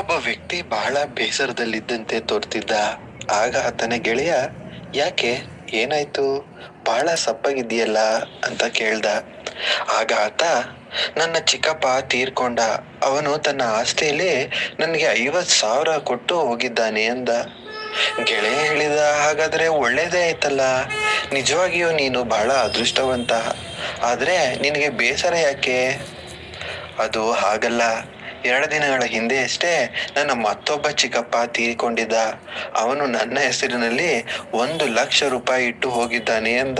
ಒಬ್ಬ ವ್ಯಕ್ತಿ ಬಹಳ ಬೇಸರದಲ್ಲಿದ್ದಂತೆ ತೋರ್ತಿದ್ದ. ಆಗ ಆತನ ಗೆಳೆಯ, ಯಾಕೆ? ಏನಾಯ್ತು? ಬಹಳ ಸಪ್ಪಗಿದೆಯಲ್ಲ ಅಂತ ಕೇಳ್ದ. ಆಗ ಆತ, ನನ್ನ ಚಿಕ್ಕಪ್ಪ ತೀರ್ಕೊಂಡ. ಅವನು ತನ್ನ ಆಸ್ತಿಯಲ್ಲಿ ನನಗೆ ಐವತ್ತು ಸಾವಿರ ಕೊಟ್ಟು ಹೋಗಿದ್ದಾನೆ ಅಂದ. ಗೆಳೆಯ ಹೇಳಿದ ಹಾಗಾದ್ರೆ ಒಳ್ಳೇದೇ ಆಯ್ತಲ್ಲ? ನಿಜವಾಗಿಯೂ ನೀನು ಬಹಳ ಅದೃಷ್ಟವಂತ. ಆದ್ರೆ ನಿನಗೆ ಬೇಸರ ಯಾಕೆ? ಅದು ಹಾಗಲ್ಲ. ಎರಡು ದಿನಗಳ ಹಿಂದೆಯಷ್ಟೇ ನನ್ನ ಮತ್ತೊಬ್ಬ ಚಿಕ್ಕಪ್ಪ ತೀರಿಕೊಂಡಿದ್ದ. ಅವನು ನನ್ನ ಹೆಸರಿನಲ್ಲಿ ಒಂದು ಲಕ್ಷ ರೂಪಾಯಿ ಇಟ್ಟು ಹೋಗಿದ್ದಾನೆ ಎಂದ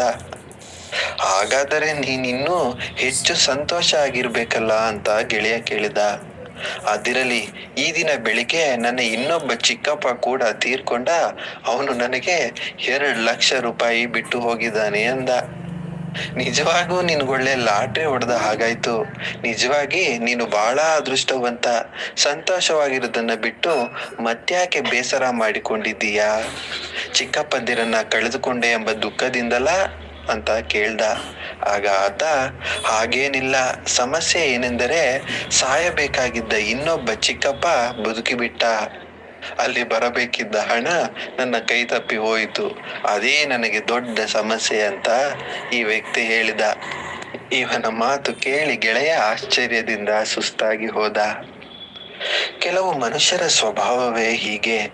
ಹಾಗಾದರೆ ನೀನಿನ್ನೂ ಹೆಚ್ಚು ಸಂತೋಷ ಆಗಿರ್ಬೇಕಲ್ಲ ಅಂತ ಗೆಳೆಯ ಕೇಳಿದ. ಅದಿರಲಿ, ಈ ದಿನ ಬೆಳಿಗ್ಗೆ ನನ್ನ ಇನ್ನೊಬ್ಬ ಚಿಕ್ಕಪ್ಪ ಕೂಡ ತೀರ್ಕೊಂಡ ಅವನು ನನಗೆ ಎರಡು ಲಕ್ಷ ರೂಪಾಯಿ ಬಿಟ್ಟು ಹೋಗಿದ್ದಾನೆ ಅಂದ. ನಿಜವಾಗೂ ನಿನ್ಗೊಳ್ಳೆ ಲಾಟ್ರಿ ಹೊಡೆದ ಹಾಗಾಯ್ತು. ನಿಜವಾಗಿ ನೀನು ಬಹಳ ಅದೃಷ್ಟವಂತ, ಸಂತೋಷವಾಗಿರೋದನ್ನ ಬಿಟ್ಟು ಮತ್ತ್ಯಾಕೆ ಬೇಸರ ಮಾಡಿಕೊಂಡಿದ್ದೀಯಾ? ಚಿಕ್ಕಪ್ಪಂದಿರನ್ನ ಕಳೆದುಕೊಂಡೆ ಎಂಬ ದುಃಖದಿಂದಲ ಅಂತ ಕೇಳ್ದ. ಆಗ ಆತ, ಹಾಗೇನಿಲ್ಲ, ಸಮಸ್ಯೆ ಏನೆಂದರೆ ಸಾಯಬೇಕಾಗಿದ್ದ ಇನ್ನೊಬ್ಬ ಚಿಕ್ಕಪ್ಪ ಬದುಕಿಬಿಟ್ಟ. ಅಲ್ಲಿ ಬರಬೇಕಿದ್ದ ಹಣ ನನ್ನ ಕೈ ತಪ್ಪಿ ಹೋಯಿತು. ಅದೇ ನನಗೆ ದೊಡ್ಡ ಸಮಸ್ಯೆ ಅಂತ ಈ ವ್ಯಕ್ತಿ ಹೇಳಿದ. ಇವನ ಮಾತು ಕೇಳಿ ಗೆಳೆಯ ಆಶ್ಚರ್ಯದಿಂದ ಸುಸ್ತಾಗಿ ಹೋದ. ಕೆಲವು ಮನುಷ್ಯರ ಸ್ವಭಾವವೇ ಹೀಗೆ.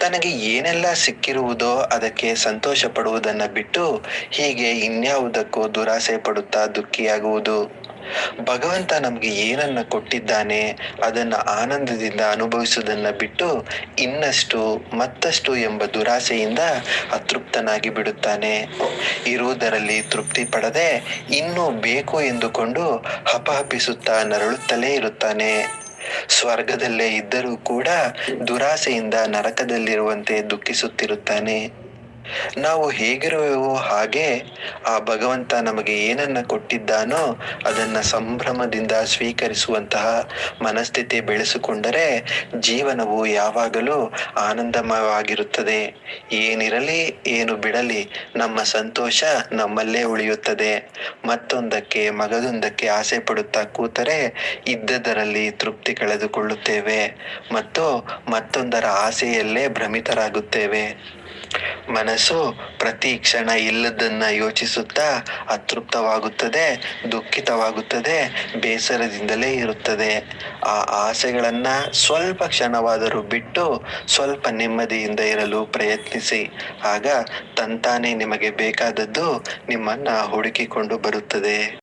ತನಗೆ ಏನೆಲ್ಲ ಸಿಕ್ಕಿರುವುದೋ ಅದಕ್ಕೆ ಸಂತೋಷ ಪಡುವುದನ್ನು ಬಿಟ್ಟು ಹೀಗೆ ಇನ್ಯಾವುದಕ್ಕೂ ದುರಾಸೆ ಪಡುತ್ತಾ ದುಃಖಿಯಾಗುವುದು. ಭಗವಂತ ನಮಗೆ ಏನನ್ನ ಕೊಟ್ಟಿದ್ದಾನೆ, ಅದನ್ನ ಆನಂದದಿಂದ ಅನುಭವಿಸುವುದನ್ನ ಬಿಟ್ಟು ಇನ್ನಷ್ಟು, ಮತ್ತಷ್ಟು ಎಂಬ ದುರಾಸೆಯಿಂದ ಅತೃಪ್ತನಾಗಿ ಬಿಡುತ್ತಾನೆ. ಇರುವುದರಲ್ಲಿ ತೃಪ್ತಿ ಪಡದೆ ಇನ್ನೂ ಬೇಕು ಎಂದುಕೊಂಡು ಹಪಹಪಿಸುತ್ತಾ ನರಳುತ್ತಲೇ ಇರುತ್ತಾನೆ. ಸ್ವರ್ಗದಲ್ಲೇ ಇದ್ದರೂ ಕೂಡ ದುರಾಸೆಯಿಂದ ನರಕದಲ್ಲಿರುವಂತೆ ದುಃಖಿಸುತ್ತಿರುತ್ತಾನೆ. ನಾವು ಹೇಗಿರುವೆವೋ ಹಾಗೆ ಆ ಭಗವಂತ ನಮಗೆ ಏನನ್ನ ಕೊಟ್ಟಿದ್ದಾನೋ ಅದನ್ನ ಸಂಭ್ರಮದಿಂದ ಸ್ವೀಕರಿಸುವಂತಹ ಮನಸ್ಥಿತಿ ಬೆಳೆಸಿಕೊಂಡರೆ ಜೀವನವು ಯಾವಾಗಲೂ ಆನಂದಮಯವಾಗಿರುತ್ತದೆ. ಏನಿರಲಿ, ಏನು ಬಿಡಲಿ, ನಮ್ಮ ಸಂತೋಷ ನಮ್ಮಲ್ಲೇ ಉಳಿಯುತ್ತದೆ. ಮತ್ತೊಂದಕ್ಕೆ, ಮಗದೊಂದಕ್ಕೆ ಆಸೆ ಪಡುತ್ತಾ ಕೂತರೆ ಇದ್ದದರಲ್ಲಿ ತೃಪ್ತಿ ಕಳೆದುಕೊಳ್ಳುತ್ತೇವೆ. ಮತ್ತು ಮತ್ತೊಂದರ ಆಸೆಯಲ್ಲೇ ಭ್ರಮಿತರಾಗುತ್ತೇವೆ. ಮನಸ್ಸು ಪ್ರತಿ ಕ್ಷಣ ಇಲ್ಲದನ್ನ ಯೋಚಿಸುತ್ತಾ ಅತೃಪ್ತವಾಗುತ್ತದೆ, ದುಃಖಿತವಾಗುತ್ತದೆ, ಬೇಸರದಿಂದಲೇ ಇರುತ್ತದೆ. ಆ ಆಸೆಗಳನ್ನ ಸ್ವಲ್ಪ ಕ್ಷಣವಾದರೂ ಬಿಟ್ಟು ಸ್ವಲ್ಪ ನೆಮ್ಮದಿಯಿಂದ ಇರಲು ಪ್ರಯತ್ನಿಸಿ. ಆಗ ತಂತಾನೇ ನಿಮಗೆ ಬೇಕಾದದ್ದು ನಿಮ್ಮನ್ನ ಹುಡುಕಿಕೊಂಡು ಬರುತ್ತದೆ.